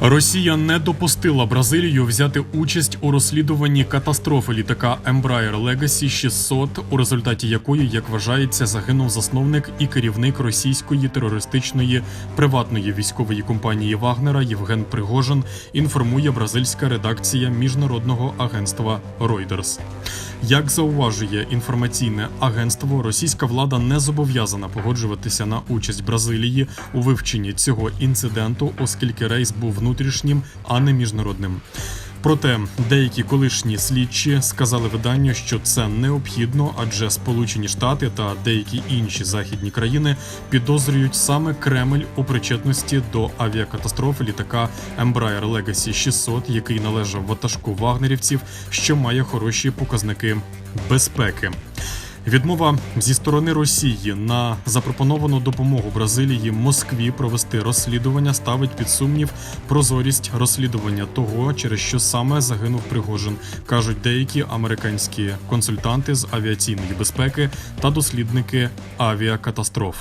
Росія не допустила Бразилію взяти участь у розслідуванні катастрофи літака Embraer Legacy 600, у результаті якої, як вважається, загинув засновник і керівник російської терористичної приватної військової компанії Вагнера Євген Пригожин. Інформує бразильська редакція міжнародного агентства Reuters. Як зауважує інформаційне агентство, російська влада не зобов'язана погоджуватися на участь Бразилії у вивченні цього інциденту, оскільки рейс був внутрішнім, а не міжнародним. Проте деякі колишні слідчі сказали виданню, що це необхідно, адже Сполучені Штати та деякі інші західні країни підозрюють саме Кремль у причетності до авіакатастрофи літака Embraer Legacy 600, який належав ватажку вагнерівців, що має хороші показники безпеки. Відмова зі сторони Росії на запропоновану допомогу Бразилії Москві провести розслідування ставить під сумнів прозорість розслідування того, через що саме загинув Пригожин, кажуть деякі американські консультанти з авіаційної безпеки та дослідники авіакатастроф.